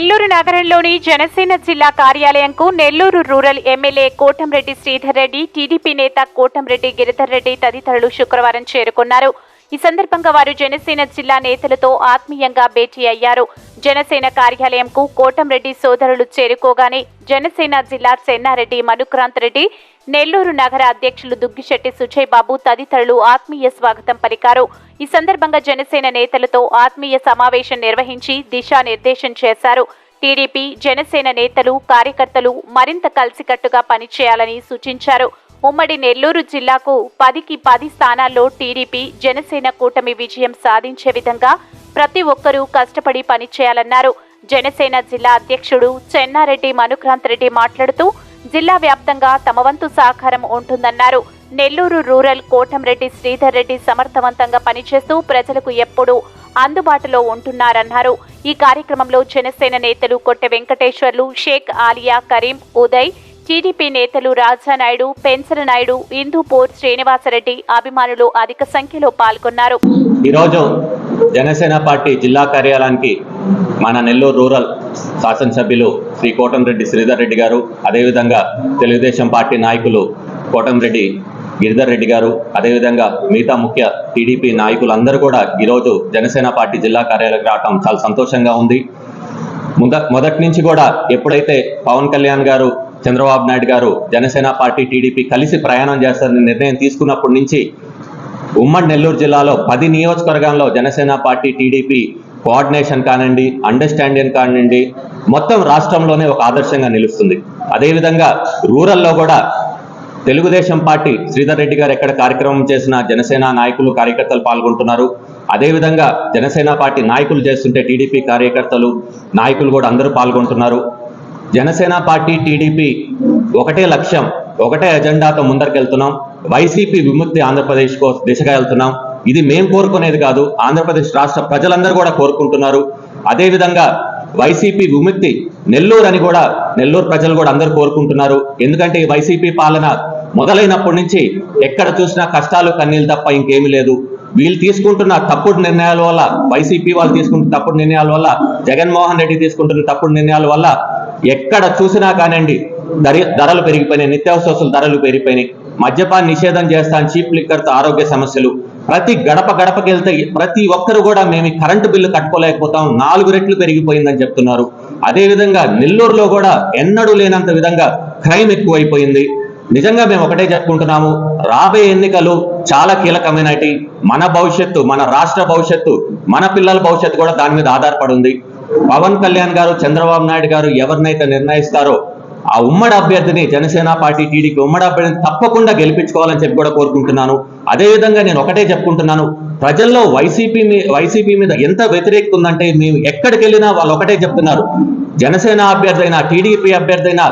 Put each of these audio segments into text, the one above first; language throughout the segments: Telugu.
నెల్లూరు నగరంలోని జనసేన జిల్లా కార్యాలయంకు Nellore rural MLA Kotamreddy Sridhar Reddy TDP నేత కోటంరెడ్డి గిరిధర్ రెడ్డి తదితరులు శుక్రవారం చేరుకున్నారు. ఈ సందర్భంగా వారు జనసేన జిల్లా నేతలతో ఆత్మీయంగా భేటీ అయ్యారు. జనసేన కార్యాలయంకు కోటంరెడ్డి సోదరులు చేరుకోగానే జనసేన జిల్లా చెన్నారెడ్డి మనుక్రాంత్ రెడ్డి నెల్లూరు నగర అధ్యక్షులు దుగ్గిశెట్టి సుజయ్ బాబు తదితరులు ఆత్మీయ స్వాగతం పలికారు. ఈ సందర్భంగా జనసేన నేతలతో ఆత్మీయ సమావేశం నిర్వహించి దిశానిర్దేశం చేశారు. టీడీపీ జనసేన నేతలు కార్యకర్తలు మరింత కలిసికట్టుగా పనిచేయాలని సూచించారు. ఉమ్మడి నెల్లూరు జిల్లాకు పదికి పది స్థానాల్లో టీడీపీ జనసేన కూటమి విజయం సాధించే విధంగా ప్రతి ఒక్కరూ కష్టపడి పనిచేయాలన్నారు. జనసేన జిల్లా అధ్యక్షుడు చెన్నారెడ్డి మనుక్రాంత్ రెడ్డి మాట్లాడుతూ జిల్లా వ్యాప్తంగా తమ వంతు సహకారం ఉంటుందన్నారు. నెల్లూరు రూరల్ కోటంరెడ్డి శ్రీధర్ రెడ్డి సమర్థవంతంగా పనిచేస్తూ ప్రజలకు ఎప్పుడూ అందుబాటులో ఉంటున్నారన్నారు. ఈ కార్యక్రమంలో జనసేన నేతలు కొట్టె వెంకటేశ్వర్లు షేక్ ఆలియా కరీం ఉదయ్ టీడీపీ నేతలు రాజానాయుడు పెన్సల నాయుడు ఇందూపూర్ శ్రీనివాసరెడ్డి అభిమానులు అధిక సంఖ్యలో పాల్గొన్నారు. ఈరోజు జనసేన పార్టీ జిల్లా కార్యాలయానికి మన నెల్లూరు రూరల్ శాసనసభ్యులు శ్రీ కోటంరెడ్డి శ్రీధర్ రెడ్డి గారు అదేవిధంగా తెలుగుదేశం పార్టీ నాయకులు కోటంరెడ్డి గిరిధర్ రెడ్డి గారు అదేవిధంగా మిగతా ముఖ్య టీడీపీ నాయకులందరూ కూడా ఈరోజు జనసేన పార్టీ జిల్లా కార్యాలయం రావడం చాలా సంతోషంగా ఉంది. ముంద మొదటి నుంచి కూడా ఎప్పుడైతే పవన్ కళ్యాణ్ గారు చంద్రబాబు నాయుడు గారు జనసేన పార్టీ టీడీపీ కలిసి ప్రయాణం చేస్తారని నిర్ణయం తీసుకున్నప్పటి నుంచి ఉమ్మడి నెల్లూరు జిల్లాలో పది నియోజకవర్గాల్లో జనసేన పార్టీ టీడీపీ కోఆర్డినేషన్ కానివ్వండి అండర్స్టాండింగ్ కానివ్వండి మొత్తం రాష్ట్రంలోనే ఒక ఆదర్శంగా నిలుస్తుంది. అదేవిధంగా రూరల్లో కూడా తెలుగుదేశం పార్టీ శ్రీధర్ రెడ్డి గారు ఎక్కడ కార్యక్రమం చేసిన జనసేన నాయకులు కార్యకర్తలు పాల్గొంటున్నారు. అదేవిధంగా జనసేన పార్టీ నాయకులు చేస్తుంటే టీడీపీ కార్యకర్తలు నాయకులు కూడా అందరూ పాల్గొంటున్నారు. జనసేన పార్టీ టీడీపీ ఒకటే లక్ష్యం ఒకటే ఎజెండాతో ముందరికెళ్తున్నాం. వైసీపీ విముక్తి ఆంధ్రప్రదేశ్ కో దిశగా వెళ్తున్నాం. ఇది మేము కోరుకునేది కాదు. ఆంధ్రప్రదేశ్ రాష్ట్ర ప్రజలందరూ కూడా కోరుకుంటున్నారు. అదేవిధంగా వైసీపీ విముక్తి నెల్లూరు అని కూడా నెల్లూరు ప్రజలు కూడా అందరూ కోరుకుంటున్నారు. ఎందుకంటే ఈ వైసీపీ పాలన మొదలైనప్పటి నుంచి ఎక్కడ చూసినా కష్టాలు కన్నీళ్ళు తప్ప ఇంకేమీ లేదు. వీళ్ళు తీసుకుంటున్న తప్పుడు నిర్ణయాల వల్ల వైసీపీ వాళ్ళు తీసుకుంటున్న తప్పుడు నిర్ణయాల వల్ల జగన్మోహన్ రెడ్డి తీసుకుంటున్న తప్పుడు నిర్ణయాల వల్ల ఎక్కడ చూసినా కానివ్వండి ధరలు పెరిగిపోయినాయి. నిత్యావసర ధరలు పెరిగిపోయినాయి. మద్యపాన నిషేధం చేస్తాను చీప్ లిక్కర్తో ఆరోగ్య సమస్యలు. ప్రతి గడప గడపకి వెళ్తే ప్రతి ఒక్కరు కూడా మేము కరెంటు బిల్లు కట్టుకోలేకపోతాం నాలుగు రెట్లు పెరిగిపోయిందని చెప్తున్నారు. అదేవిధంగా నెల్లూరులో కూడా ఎన్నడూ లేనంత విధంగా క్రైమ్ ఎక్కువైపోయింది. నిజంగా మేము ఒకటే చెప్పుకుంటున్నాము రాబోయే ఎన్నికలు చాలా కీలకమైనటి. మన భవిష్యత్తు మన రాష్ట్ర భవిష్యత్తు మన పిల్లల భవిష్యత్తు కూడా దాని మీద ఆధారపడి ఉంది. పవన్ కళ్యాణ్ గారు చంద్రబాబు నాయుడు గారు ఎవరినైతే నిర్ణయిస్తారో ఆ ఉమ్మడి అభ్యర్థిని జనసేన పార్టీ టీడీపీ ఉమ్మడి అభ్యర్థిని తప్పకుండా గెలిపించుకోవాలని చెప్పి కూడా కోరుకుంటున్నాను. అదేవిధంగా నేను ఒకటే చెప్పుకుంటున్నాను. ప్రజల్లో వైసీపీ మీ వైసీపీ మీద ఎంత వ్యతిరేకత ఉందంటే మేము ఎక్కడికి వెళ్ళినా వాళ్ళు ఒకటే చెప్తున్నారు. జనసేన అభ్యర్థి అయినా టీడీపీ అభ్యర్థి అయినా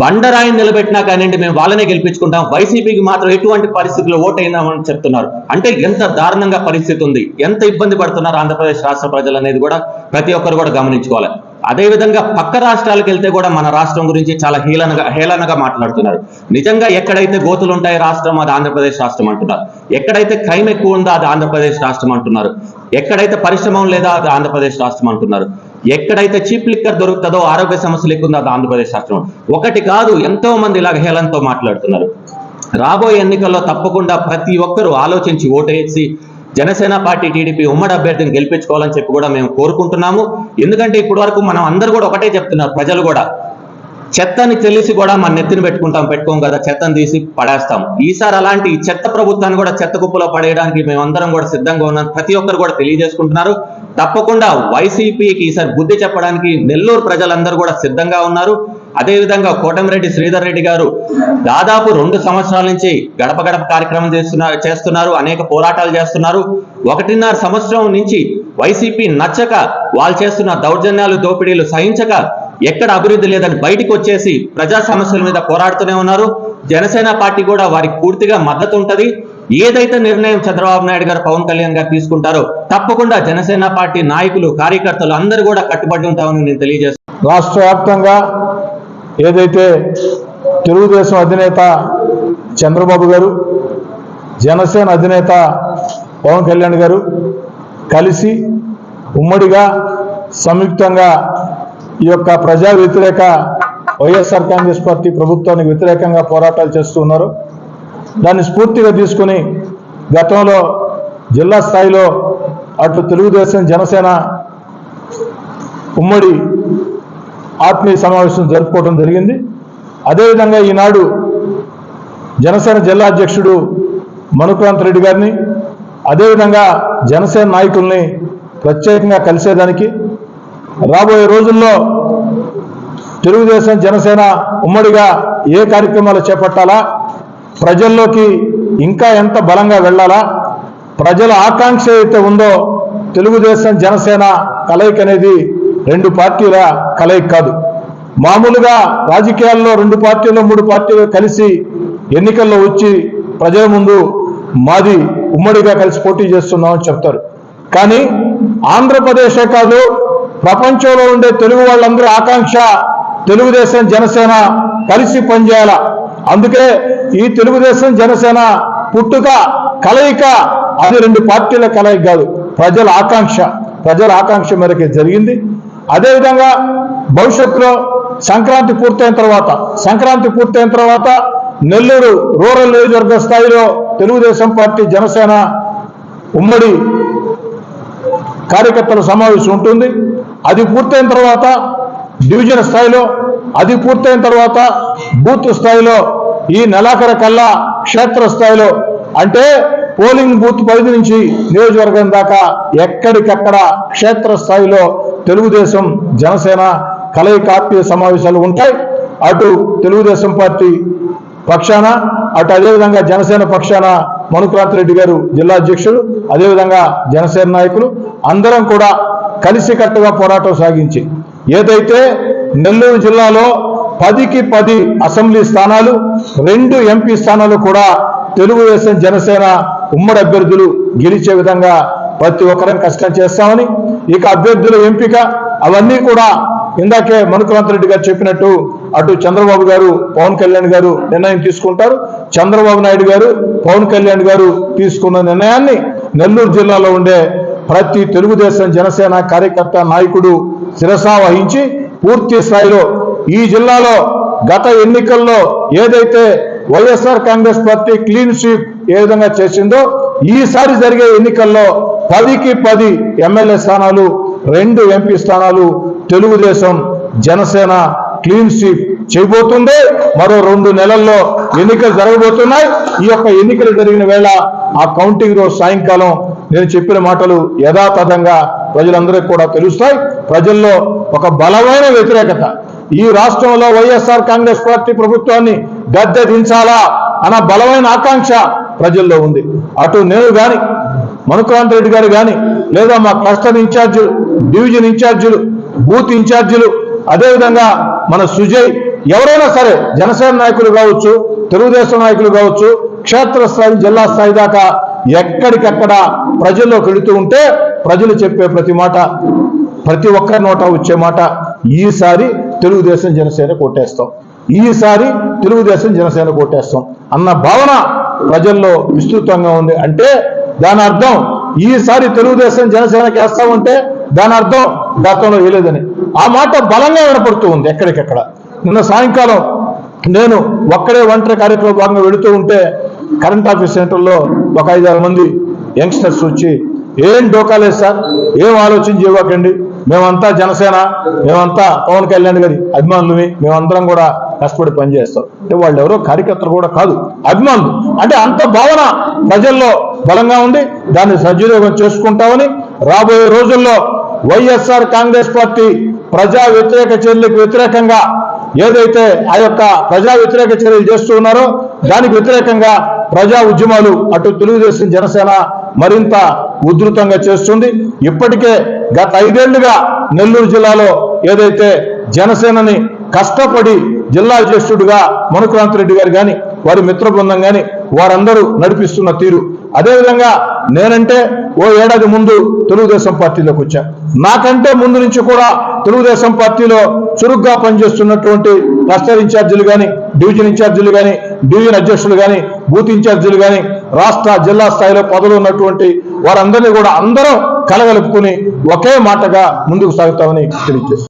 బండరాయిని నిలబెట్టినా కానివ్వండి మేము వాళ్ళనే గెలిపించుకుంటాం. వైసీపీకి మాత్రం ఎటువంటి పరిస్థితుల్లో ఓటైందామని చెప్తున్నారు. అంటే ఎంత దారుణంగా పరిస్థితి ఉంది. ఎంత ఇబ్బంది పడుతున్నారు ఆంధ్రప్రదేశ్ రాష్ట్ర ప్రజలు అనేది కూడా ప్రతి ఒక్కరు కూడా గమనించుకోవాలి. అదేవిధంగా పక్క రాష్ట్రాలకు వెళ్తే కూడా మన రాష్ట్రం గురించి చాలా హేళనగా హేళనగా మాట్లాడుతున్నారు. నిజంగా ఎక్కడైతే గోతులు ఉంటాయి రాష్ట్రం అది ఆంధ్రప్రదేశ్ రాష్ట్రం అంటున్నారు. ఎక్కడైతే క్రైమ్ ఎక్కువ ఉందో అది ఆంధ్రప్రదేశ్ రాష్ట్రం అంటున్నారు. ఎక్కడైతే పరిశ్రమ లేదా అది ఆంధ్రప్రదేశ్ రాష్ట్రం అంటున్నారు. ఎక్కడైతే చీప్ లిక్కర్ దొరుకుతుందో ఆరోగ్య సమస్యలు ఎక్కువ ఉందో అది ఆంధ్రప్రదేశ్ రాష్ట్రం. ఒకటి కాదు ఎంతో మంది ఇలాగ హేళనతో మాట్లాడుతున్నారు. రాబోయే ఎన్నికల్లో తప్పకుండా ప్రతి ఒక్కరూ ఆలోచించి ఓటేసి జనసేన పార్టీ టీడీపీ ఉమ్మడి అభ్యర్థిని గెలిపించుకోవాలని చెప్పి కూడా మేము కోరుకుంటున్నాము. ఎందుకంటే ఇప్పటి వరకు మనం అందరూ కూడా ఒకటే చెప్తున్నారు ప్రజలు కూడా. చెత్తని తెలిసి కూడా మన నెత్తిన పెట్టుకుంటాం పెట్టుకోం కదా చెత్తని తీసి పడేస్తాం. ఈసారి అలాంటి చెత్త ప్రభుత్వాన్ని కూడా చెత్త కుప్పలో పడేయడానికి మేమందరం కూడా సిద్ధంగా ఉన్నాం. ప్రతి ఒక్కరు కూడా తెలియజేసుకుంటున్నారు. తప్పకుండా వైసీపీకి ఈసారి బుద్ధి చెప్పడానికి నెల్లూరు ప్రజలందరూ కూడా సిద్ధంగా ఉన్నారు. అదేవిధంగా కోటమిరెడ్డి శ్రీధర్ రెడ్డి గారు దాదాపు రెండు సంవత్సరాల నుంచి గడప గడప కార్యక్రమం చేస్తున్నారు చేస్తున్నారు అనేక పోరాటాలు చేస్తున్నారు. ఒకటిన్నర సంవత్సరం నుంచి వైసీపీ నచ్చక వాళ్ళు చేస్తున్న దౌర్జన్యాలు దోపిడీలు సహించక ఎక్కడ అభివృద్ధి లేదని బయటకు వచ్చేసి ప్రజా సమస్యల మీద పోరాడుతూనే ఉన్నారు. జనసేన పార్టీ కూడా వారికి పూర్తిగా మద్దతు ఉంటది. ఏదైతే నిర్ణయం చంద్రబాబు నాయుడు గారు పవన్ కళ్యాణ్ గారు తీసుకుంటారో తప్పకుండా జనసేన పార్టీ నాయకులు కార్యకర్తలు అందరూ కూడా కట్టుబడి ఉంటామని నేను తెలియజేస్తాను రాష్ట్ర వ్యాప్తంగా ఏదైతే తెలుగుదేశం అధినేత చంద్రబాబు గారు జనసేన అధినేత పవన్ కళ్యాణ్ గారు కలిసి ఉమ్మడిగా సంయుక్తంగా ఈ యొక్క ప్రజా వ్యతిరేక వైఎస్ఆర్ కాంగ్రెస్ పార్టీ ప్రభుత్వానికి వ్యతిరేకంగా పోరాటాలు చేస్తూ ఉన్నారు. దాన్ని స్ఫూర్తిగా తీసుకుని గతంలో జిల్లా స్థాయిలో అటు తెలుగుదేశం జనసేన ఉమ్మడి ఆత్మీయ సమావేశం జరుపుకోవడం జరిగింది. అదేవిధంగా ఈనాడు జనసేన జిల్లా అధ్యక్షుడు మనుకాంత్ రెడ్డి గారిని అదేవిధంగా జనసేన నాయకుల్ని ప్రత్యేకంగా కలిసేదానికి రాబోయే రోజుల్లో తెలుగుదేశం జనసేన ఉమ్మడిగా ఏ కార్యక్రమాలు చేపట్టాలా ప్రజల్లోకి ఇంకా ఎంత బలంగా వెళ్ళాలా ప్రజల ఆకాంక్ష అయితే ఉందో తెలుగుదేశం జనసేన కలయిక అనేది రెండు పార్టీల కలయిక కాదు. మామూలుగా రాజకీయాల్లో రెండు పార్టీలు మూడు పార్టీలు కలిసి ఎన్నికల్లో వచ్చి ప్రజల ముందు మాది ఉమ్మడిగా కలిసి పోటీ చేస్తున్నామని చెప్తారు. కానీ ఆంధ్రప్రదేశే కాదు ప్రపంచంలో ఉండే తెలుగు వాళ్ళందరూ ఆకాంక్ష తెలుగుదేశం జనసేన కలిసి పనిచేయాల? అందుకే ఈ తెలుగుదేశం జనసేన పుట్టుక కలయిక అది రెండు పార్టీల కలయిక కాదు. ప్రజల ఆకాంక్ష ప్రజల ఆకాంక్ష మేరకే జరిగింది. అదేవిధంగా భవిష్యత్తులో సంక్రాంతి పూర్తయిన తర్వాత సంక్రాంతి పూర్తయిన తర్వాత నెల్లూరు రూరల్ నియోజకవర్గ స్థాయిలో తెలుగుదేశం పార్టీ జనసేన ఉమ్మడి కార్యకర్తల సమావేశం ఉంటుంది. అది పూర్తయిన తర్వాత డివిజన్ స్థాయిలో అది పూర్తయిన తర్వాత బూత్ స్థాయిలో ఈ నెలాఖరు కల్లా క్షేత్ర స్థాయిలో అంటే పోలింగ్ బూత్ పరిధి నుంచి నియోజకవర్గం దాకా ఎక్కడికక్కడ క్షేత్ర స్థాయిలో తెలుగుదేశం జనసేన కలయిక ఆత్మీయ సమావేశాలు ఉంటాయి. అటు తెలుగుదేశం పార్టీ పక్షాన అటు అదేవిధంగా జనసేన పక్షాన మనుక్రాంత్ రెడ్డి గారు జిల్లా అధ్యక్షుడు అదేవిధంగా జనసేన నాయకులు అందరం కూడా కలిసికట్టుగా పోరాటం సాగించి ఏదైతే నెల్లూరు జిల్లాలో పదికి పది అసెంబ్లీ స్థానాలు రెండు ఎంపీ స్థానాలు కూడా తెలుగుదేశం జనసేన ఉమ్మడి అభ్యర్థులు గెలిచే విధంగా ప్రతి ఒక్కరం కష్టం చేస్తామని ఇక అభ్యర్థుల ఎంపిక అవన్నీ కూడా ఇందాకే మనుకులంత రెడ్డి గారు చెప్పినట్టు అటు చంద్రబాబు గారు పవన్ కళ్యాణ్ గారు నిర్ణయం తీసుకుంటారు. చంద్రబాబు నాయుడు గారు పవన్ కళ్యాణ్ గారు తీసుకున్న నిర్ణయాన్ని నెల్లూరు జిల్లాలో ఉండే ప్రతి తెలుగుదేశం జనసేన కార్యకర్త నాయకుడు శిరసా వహించి పూర్తి స్థాయిలో ఈ జిల్లాలో గత ఎన్నికల్లో ఏదైతే YSR Congress party clean sweep ఏ విధంగా చేసిందో ఈసారి జరిగే ఎన్నికల్లో పదికి పది ఎమ్మెల్యే స్థానాలు రెండు ఎంపీ స్థానాలు తెలుగుదేశం జనసేన క్లీన్ స్వీప్ చేయబోతుంది. మరో రెండు నెలల్లో ఎన్నికలు జరగబోతున్నాయి. ఈ యొక్క ఎన్నికలు జరిగిన వేళ ఆ కౌంటింగ్ రోజు సాయంకాలం నేను చెప్పిన మాటలు యథాతథంగా ప్రజలందరికీ కూడా తెలుస్తాయి. ప్రజల్లో ఒక బలమైన వ్యతిరేకత. ఈ రాష్ట్రంలో వైఎస్ఆర్ కాంగ్రెస్ పార్టీ ప్రభుత్వాన్ని గద్దె దించాలా అన్న బలమైన ఆకాంక్ష ప్రజల్లో ఉంది. అటు నేను కానీ మనుకాంత్ రెడ్డి గారు కానీ లేదా మా క్లస్టర్ ఇన్ఛార్జీలు డివిజన్ ఇన్ఛార్జీలు బూత్ ఇన్ఛార్జీలు అదేవిధంగా మన సుజయ్ ఎవరైనా సరే జనసేన నాయకులు కావచ్చు తెలుగుదేశం నాయకులు కావచ్చు క్షేత్రస్థాయి జిల్లా స్థాయి దాకా ఎక్కడికక్కడ ప్రజల్లోకి వెళుతూ ఉంటే ప్రజలు చెప్పే ప్రతి మాట ప్రతి ఒక్కరి నోట వచ్చే మాట ఈసారి తెలుగుదేశం జనసేన కొట్టేస్తాం. ఈసారి తెలుగుదేశం జనసేన కొట్టేస్తాం. అన్న భావన ప్రజల్లో విస్తృతంగా ఉంది. అంటే దాని అర్థం ఈసారి తెలుగుదేశం జనసేనకి వేస్తామంటే దాని అర్థం గతంలో వేయలేదని. ఆ మాట బలంగా వినపడుతూ ఉంది ఎక్కడికెక్కడ. నిన్న సాయంకాలం నేను ఒక్కడే ఒంటరి కార్యక్రమం భాగంగా వెళుతూ ఉంటే కరెంట్ ఆఫీస్ సెంటర్లో ఒక ఐదారు మంది యంగ్స్టర్స్ వచ్చి ఏం డోకాలేదు సార్? ఏం ఆలోచించి ఇవ్వకండి మేమంతా జనసేన మేమంతా పవన్ కళ్యాణ్ గారి అభిమానులమి. మేమందరం కూడా కష్టపడి పనిచేస్తాం. అంటే వాళ్ళు ఎవరో కార్యకర్తలు కూడా కాదు అభిమానులు. అంటే అంత భావన ప్రజల్లో బలంగా ఉంది. దాన్ని సద్వినియోగం చేసుకుంటామని రాబోయే రోజుల్లో వైఎస్ఆర్ కాంగ్రెస్ పార్టీ ప్రజా వ్యతిరేక చర్యలకు వ్యతిరేకంగా ఏదైతే ఆ యొక్క ప్రజా వ్యతిరేక చర్యలు చేస్తూ ఉన్నారో దానికి వ్యతిరేకంగా ప్రజా ఉద్యమాలు అటు తెలుగుదేశం జనసేన మరింత ఉధృతంగా చేస్తుంది. ఇప్పటికే గత ఐదేళ్ళుగా నెల్లూరు జిల్లాలో ఏదైతే జనసేనని కష్టపడి జిల్లా అధ్యక్షుడిగా మనుక్రాంత్ రెడ్డి గారు కానీ వారి మిత్ర బృందం కానీ వారందరూ నడిపిస్తున్న తీరు అదేవిధంగా నేనంటే ఓ ఏడాది ముందు తెలుగుదేశం పార్టీలోకి వచ్చా. నాకంటే ముందు నుంచి కూడా తెలుగుదేశం పార్టీలో చురుగ్గా పనిచేస్తున్నటువంటి క్లస్టర్ ఇన్ఛార్జీలు కానీ డివిజన్ ఇన్ఛార్జీలు కానీ డివిజన్ అధ్యక్షులు కానీ బూత్ ఇన్ఛార్జీలు కానీ రాష్ట్ర జిల్లా స్థాయిలో పదవులు ఉన్నటువంటి వారందరినీ కూడా అందరం కలగలుపుకుని ఒకే మాటగా ముందుకు సాగుతామని తెలియజేస్తాం